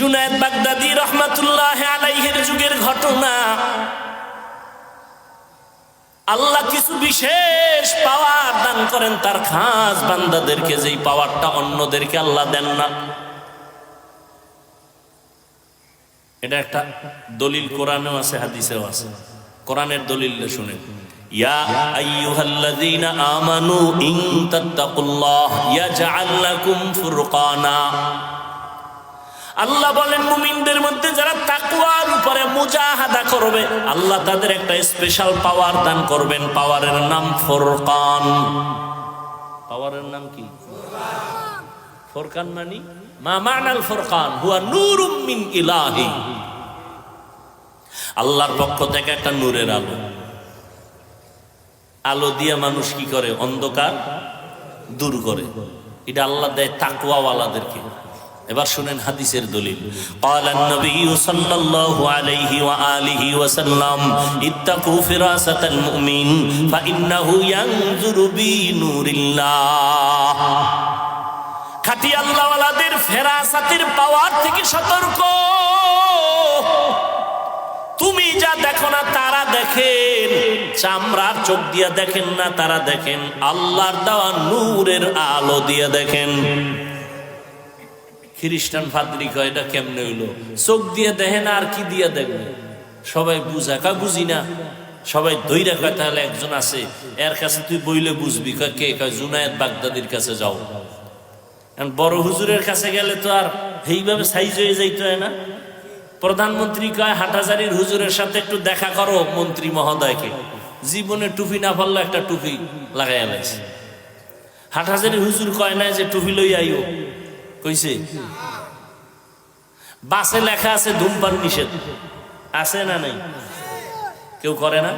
জুনায়দ বাগদাদি রহমাতুল্লাহ আলাইহের যুগের ঘটনা। আল্লাহ কিছু বিশেষ পাওয়ার দান করেন তার খাস বান্দাদেরকে, যেই পাওয়ারটা অন্যদেরকে আল্লাহ দেন না। এটা একটা দলিল কোরআনেও আছে, হাদিসেও আছে। কোরআনের দলিল ইয়া আইয়ুহাল্লাযীনা আমানু ইন তাত্তাকুল্লাহ ইয়াজআল লাকুম ফুরকানা। আল্লাহ বলেন, মুমিনদের মধ্যে যারা তাকুয়ার উপরে মুজাহাদা করবে, আল্লাহ তাদের একটা স্পেশাল পাওয়ার দান করবেন। পাওয়ারের নাম ফোরকান। পাওয়ারের নাম কি? ফোরকান মানি? মা মানাল ফোরকান, হুয়া নূরুম মিন ইলাহি। আল্লাহর পক্ষ থেকে একটা নূরের আলো। আলো দিয়ে মানুষ কি করে? অন্ধকার দূর করে। এটা আল্লাহ দেয় তাকুয়াওয়ালাদেরকে এবার শুনেন হাদিসের দলিল قال النبي صلى الله عليه واله وسلم اتقوا فراسة المؤمن فانه ينظر بنور الله খাটি আল্লাহওয়ালাদের ফেরাসাতের পাওয়ার থেকে সতর্ক তুমি যা দেখো না তারা দেখেন চামড়ার চোখ দিয়ে দেখেন না তারা দেখেন আল্লাহর দেওয়া নূরের আলো দিয়ে দেখেন খ্রিস্টান ফাদ্রি কয়, এটা কেমনে হইল? চোখ দিয়ে দেখে না আর কি দিয়ে দেখবে? সবাই বুঝা কা বুঝি না। সবাই দইরা কয়, তাহলে একজন আছে, এর কাছে তুই বইলে বুঝবি। কয়, কে? কয়, জুনায়েদ বাগদাদির কাছে যাও। বড় হুজুরের কাছে গেলে তো আর এইভাবে সাইজ হয়ে যাইতে হয় না। প্রধানমন্ত্রী কয় হাটাজারির হুজুরের সাথে একটু দেখা করো মন্ত্রী মহোদয়কে। জীবনে টুপি না পারল একটা টুপি লাগাই লাইছে। হাটাজারির হুজুর কয় না যে, টুপি লই কইছে? বাসে লেখা আছে ধূমপান নিষেধ। আছে না নাই? কেউ করে না?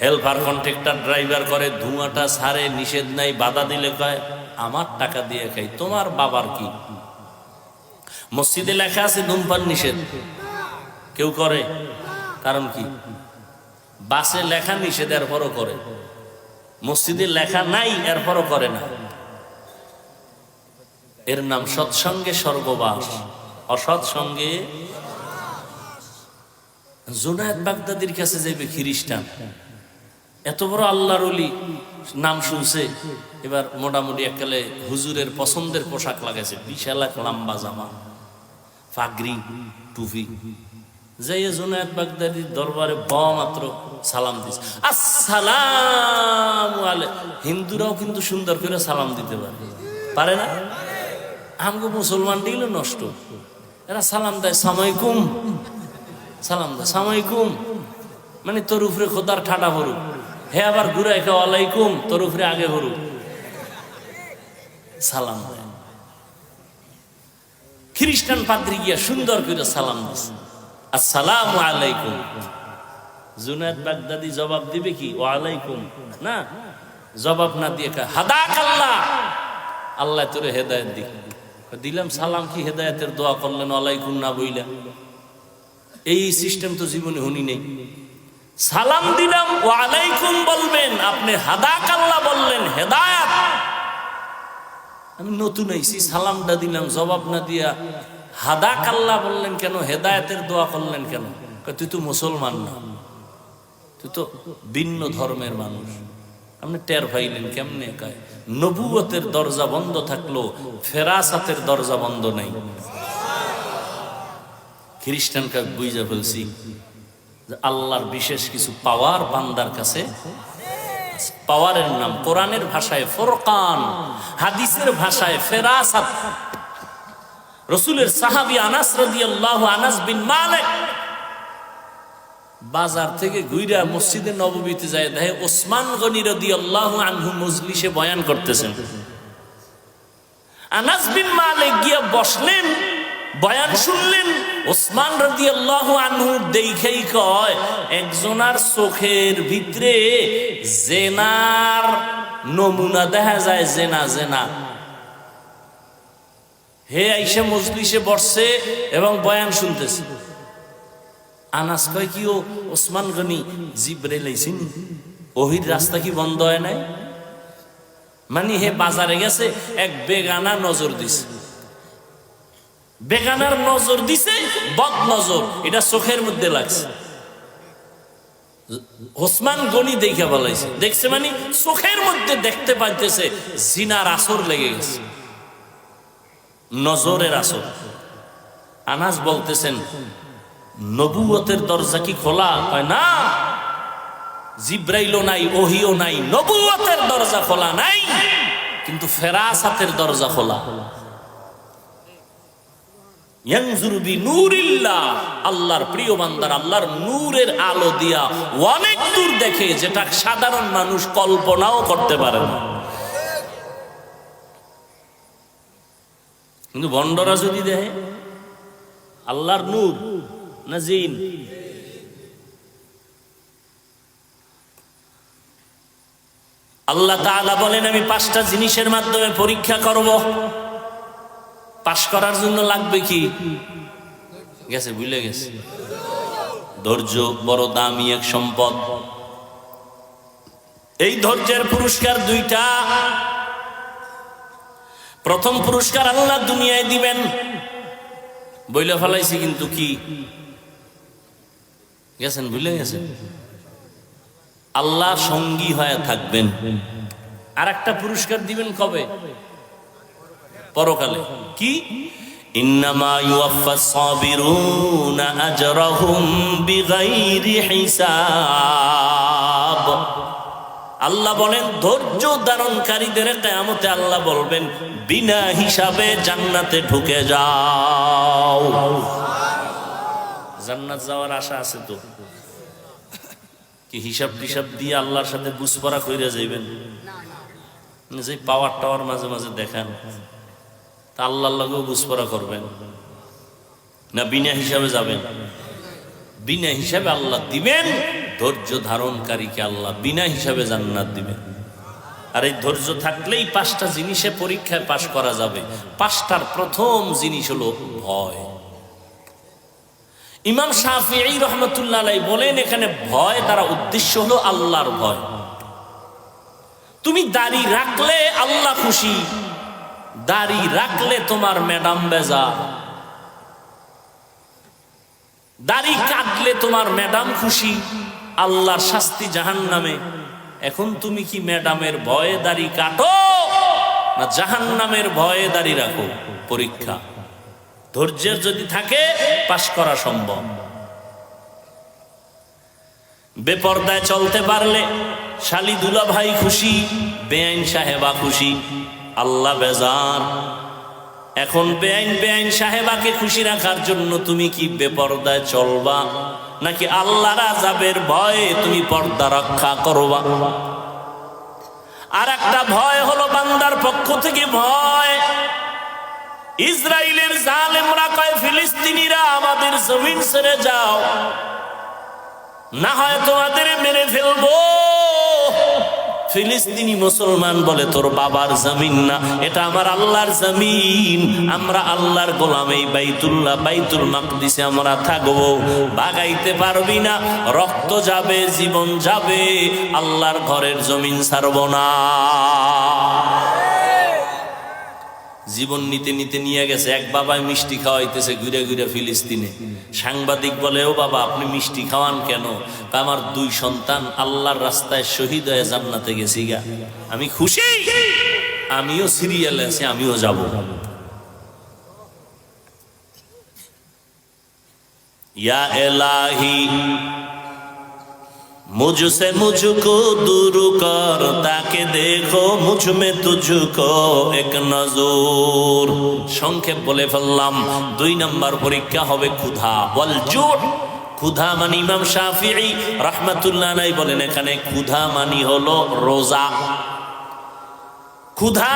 হেল্পার কন্ট্রাক্টর, ড্রাইভার করে, ধোঁয়াটা সারে, নিষেধ নাই, বাধা দিলে কয়, আমার টাকা দিয়ে খাই, তোমার বাবার কি? মসজিদে লেখা আছে ধূমপান নিষেধ। কেউ করে? কারণ কি? বাসে লেখা নিষেধ, এরপরও করে। মসজিদে লেখা নাই, এরপরও করে না। এর নাম সৎসঙ্গে স্বর্গবাস। অসৎ সঙ্গে জুনায়দ বাগদাদির কাছে যাইবে খ্রিস্টান। এত বড় আল্লাহর নাম শুনছে, এবার মোটামুটি এককালে হুজুরের পছন্দের পোশাক লাগাইছে, বিশাল এক লম্বা জামা পাগড়ি টুপি। যাইয়ে জুনায়দ বাগদাদির দরবারে ব মাত্র সালাম দিস আসসালাম হিন্দুরাও কিন্তু সুন্দর করে সালাম দিতে পারে। পারে না? আমগো মুসলমান দিল নষ্ট। এরা সালাম দেয় সামাইকুম সালাম দেয় সামাইকুম মানে তোর উপরে খোদার ঠাটা ভরুক হে আবার ঘুরে একে ওয়ালাইকুম তোর উপরে আগে ভরুক সালাম খ্রিস্টান পাদ্রি গিয়া সুন্দর করে সালাম দিছে। আসসালাম আলাইকুম জুনায়দ বাগদাদি জবাব দিবে কি, ওয়ালাইকুম। না, জবাব না দিয়ে হাদাক আল্লাহ। আল্লাহ তোরে হেদায়ত দিক। দিলাম, সালাম কি হেদায়তের দোয়া করলেন? আলাইকুম না বইলা। এই সিস্টেম তো জীবনে হুনি নেই। সালাম দিলাম ও আলাইকুম বলবেন, আপনি হাদাক আল্লাহ বললেন, হেদায়াত। আমি নতুন আইছি, সালামটা দিলাম, জবাব না দিয়া হাদাক আল্লাহ বললেন কেন, হেদায়তের দোয়া করলেন কেন? তুই তো মুসলমান না, তুই তো ভিন্ন ধর্মের মানুষ। আপনি টের পাইলেন কেমনে কয়? নবুয়তের দরজা বন্ধ থাকল, ফেরাসাতের দরজা বন্ধ নাই। খ্রিস্টানকে বুঝে ফেলছি আল্লাহর বিশেষ কিছু পাওয়ার বান্দার কাছে পাওয়ারের নাম কোরআনের ভাষায় ফোরকান, হাদিসের ভাষায় ফেরাসাত। রসুলের সাহাবি আনাস রাদিয়াল্লাহু আনাস বিন মালিক বাজার থেকে ঘুইরা মসজিদে নববীতে যায়, দেখে ওসমান গনি রাদিয়াল্লাহু আনহু মজলিসে বয়ান করতেছেন। আনাস বিন মালিক গিয়া বসলেন, বয়ান শুনলেন, ওসমান রাদিয়াল্লাহু আনহু দেখাই কয়, একজনার চোখের ভিতরে জেনার নমুনা দেখা যায়, জেনা জেনা। হে আইসা মজলিসে বসছে এবং বয়ান শুনতেছে। আনাস কয় কি, ও ওসমান গনি জিবরে লাইছেন ওহির রাস্তা কি বন্ধ হয় নাই? মানে হে বাজারে গেছে, এক বেগানা নজর দিছে। বেগানার নজর দিছে বদ নজর এটা চোখের মধ্যে লাগছে। ওসমান গনি দেখে বলাইছে। দেখছে মানে চোখের মধ্যে দেখতে পাইতেছে, জিনার আসর লেগে গেছে। নজরের আসর। আনাস বলতেছেন নবুয়তের দরজা কি খোলা? কয় না। জিব্রাইলও নাই, ওহিও নাই, নবুয়তের দরজা খোলা নাই, কিন্তু ফেরাসাতের দরজা খোলা। আল্লাহর প্রিয় বান্দার, আল্লাহর নূরের আলো দিয়া অনেক দূর দেখে, যেটা সাধারণ মানুষ কল্পনাও করতে পারে না। কিন্তু বন্ডরা যদি দেখে, আল্লাহর নূর না আল্লাহ তাআলা বলেন, আমি পাঁচটা জিনিসের মাধ্যমে পরীক্ষা করব। পাশ করার জন্য লাগবে কি? গেছে, ভুলে গেছে। ধৈর্য বড় দামি এক সম্পদ। এই ধৈর্যের পুরস্কার দুইটা। প্রথম পুরস্কার আল্লাহ দুনিয়ায় দিবেন। বইলে ফেলাইছি কিন্তু কি? গেছেন, ভুলে গেছেন? আল্লাহ সঙ্গী হয়ে থাকবেন। আর একটা পুরস্কার দিবেন কবে? পরকালে। কি? ইন্নামা আল্লাহ বলেন, ধৈর্য ধারণকারীদের কেয়ামতে আল্লাহ বলবেন, বিনা হিসাবে জান্নাতে ঢুকে যাও। জান্নাত যাওয়ার আশা আছে তো? কি হিসাব টিসাব দিয়ে আল্লাহর সাথে বুঝপড়া কইরা যাইবেন? যে পাওয়ার টাওয়ার মাঝে মাঝে দেখান, তা আল্লাহর লগেও বুঝপড়া করবেন। না, বিনা হিসাবে যাবেন? বিনা হিসাবে আল্লাহ দিবেন, ধৈর্য ধারণকারীকে আল্লাহ বিনা হিসাবে জান্নাত দিবেন। আর এই ধৈর্য থাকলেই পাঁচটা জিনিসে পরীক্ষায় পাশ করা যাবে। পাঁচটার প্রথম জিনিস হলো ভয়। ইমাম শাহি রহমতুল্লাহ বলেন, এখানে ভয় দ্বারা উদ্দেশ্য হলো আল্লাহর ভয়। তুমি দাড়ি রাখলে আল্লাহ খুশি, দাড়ি রাখলে তোমার ম্যাডাম বেজা। দাড়ি কাটলে তোমার ম্যাডাম খুশি, আল্লাহর শাস্তি জাহান নামে এখন তুমি কি ম্যাডামের ভয়ে দাড়ি কাটো, না জাহান নামের ভয়ে দাড়ি রাখো? পরীক্ষা। ধৈর্যের যদি থাকে, পাশ করা সম্ভব। বেপর্দায় চলতে পারলে শালি দুলা ভাই খুশি, বেআইন সাহেবা খুশি। আল্লাহ বেজার। এখন বেআইন বেআইন সাহেবাকে খুশি রাখার জন্য তুমি কি বেপর্দায় চলবা? নাকি আল্লাহ রাজাবের ভয়ে তুমি পর্দা রক্ষা করবা? আর একটা ভয় হলো বান্দার পক্ষ থেকে ভয়। ইসরায়েলের জালেমরা কয়, ফিলিস্তিনিরা আমাদের জমিন ছেড়ে যাও। না হয় তোমাদের মেরে ফেলব। ফিলিস্তিনি মুসলমান বলে, তোর বাবার জমিন না, এটা আমার আল্লাহর জমিন। আমরা আল্লাহর গোলাম এই বাইতুল্লাহ, বাইতুল মাকদিসে আমরা থাকব। বাগাইতে পারবি না, রক্ত যাবে, জীবন যাবে, আল্লাহর ঘরের জমিন ছাড়ব না। জীবন নিতে নিতে নিয়ে গেছে। এক বাবায় মিষ্টি খাওয়াইতেছে ঘুরে ঘুরে ফিলিস্তিনে। সাংবাদিক বলে, ও বাবা, আপনি মিষ্টি খাওয়ান কেন? তা আমার দুই সন্তান আল্লাহর রাস্তায় শহীদ হয়ে জান্নাতে গেছি গা। আমি খুশি? আমিও সিরিয়ালে আছি, আমিও যাব। ইয়া এলাহি मुझसे मुझको दूर कर ताके देखो मुझ में तुझको এক নজর সংক্ষেপ বলে ফেললাম দুই নাম্বার পরীক্ষা হবে ক্ষুধা বল জোর ক্ষুধা মানে ইমাম শাফিঈ রাহমাতুল্লাহ নাই বলেন এখানে ক্ষুধা মানি হলো রোজা ক্ষুধা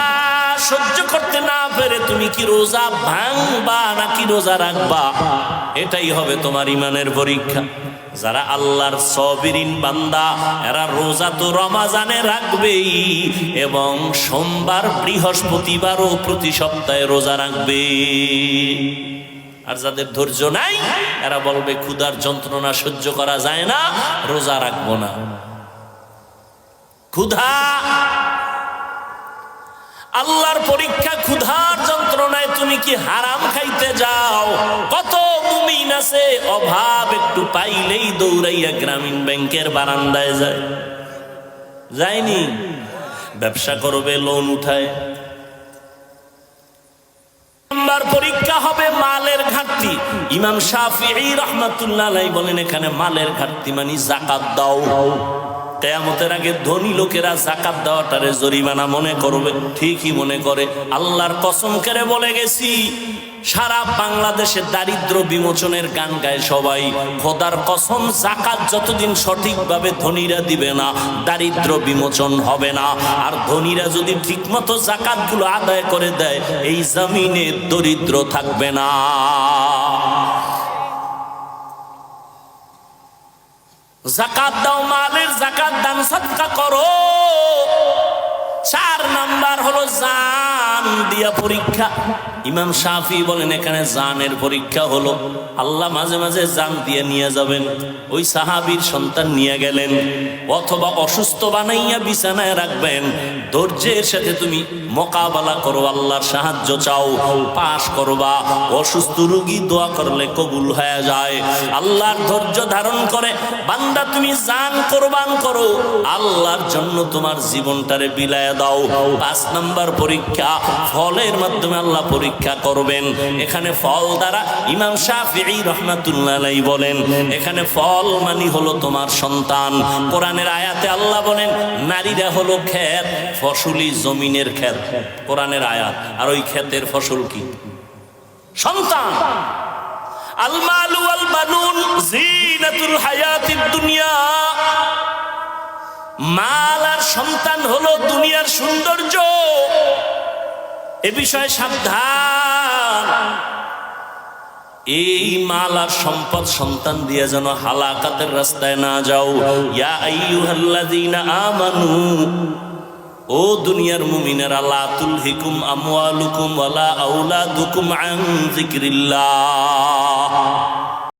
সহ্য করতে না পেরে তুমি কি রোজা ভাঙবা নাকি রোজা রাখবা? এটাই হবে তোমার ইমানের পরীক্ষা। যারা আল্লাহর সবিরিন বান্দা, এরা রোজা তো রমাজানে রাখবেই এবং সোমবার বৃহস্পতিবারও প্রতি সপ্তাহে রোজা রাখবে। আর যাদের ধৈর্য নাই, এরা বলবে, ক্ষুধার যন্ত্রণা সহ্য করা যায় না, রোজা রাখব না। ক্ষুধা আল্লাহর পরীক্ষা ক্ষুধার যন্ত্রণায় তুমি কি হারাম খাইতে যাও? কত মুমিন আছে, অভাব একটু পাইলেই দৌড়াইয়া গ্রামীণ ব্যাংকের বারান্দায় যায়। যায়নি? ব্যবসা করবে লোন উঠায়। পরীক্ষা হবে মালের ঘাটতি। ইমাম শাফিঈ রহমাতুল্লাহ বলেন, এখানে মালের ঘাটতি মানে জাকাত দাও। কেয়ামতের আগে ধনী লোকেরা জাকাত দেওয়াটারে জরিমানা মনে করবে, ঠিকই মনে করে। আল্লাহর কসম করে বলে গেছি, সারা বাংলাদেশে দারিদ্র বিমোচনের গান গায় সবাই। খোদার কসম, জাকাত যতদিন সঠিকভাবে ধনীরা দিবে না, দারিদ্র বিমোচন হবে না। আর ধনীরা যদি ঠিকমতো জাকাতগুলো আদায় করে দেয়, এই জমিনে দরিদ্র থাকবে না। জাকাত দাও মালের জাকাত দান সদকা করো। চার নাম্বার হলো জান দিয়া পরীক্ষা। ইমাম শাফি বলেন, এখানে জানের পরীক্ষা হলো। আল্লাহ মাঝে মাঝে জান দিয়ে নিয়ে যাবেন। ওই সাহাবীর সন্তান নিয়ে গেলেন। অথবা অসুস্থ বানাইয়া বিছানায় রাখবেন। ধৈর্যের সাথে তুমি মোকাবেলা করো, আল্লাহর সাহায্য চাও, পাশ করবা। অসুস্থ রুগী দোয়া করলে কবুল হয়ে যায়। আল্লাহর ধৈর্য ধারণ করে, বান্দা তুমি জান কোরবান করো। আল্লাহর জন্য তোমার জীবনটারে বিলায় দাও। পাঁচ নাম্বার পরীক্ষা, ফলের মাধ্যমে আল্লাহ পরীক্ষা করবেন। এখানে ফল দ্বারা ইমাম শাফিঈ রহমাতুল্লাহ বলেন, এখানে ফল মানে হলো তোমার সন্তান। কোরআনের আয়াতে আল্লাহ বলেন, নারীরা হলো ক্ষেত, ফসলি জমিনের ক্ষেত। কোরআনের আয়াত, আর ওই ক্ষেতের ফসল কি? সন্তান! মাল আর সন্তান হলো দুনিয়ার সৌন্দর্য। এ বিষয়ে সাবধান। এই মাল সম্পদ সন্তান দিয়ে যেন হালাকাতের রাস্তায় না যাও। ইয়া আইয়ুহাল্লাযীনা আমানু। ও দুনিয়ার মুমিনেরা, লা তুলহিকুম আমওয়ালুকুম ওয়ালা আওলাদুকুম আন যিকরিল্লাহ।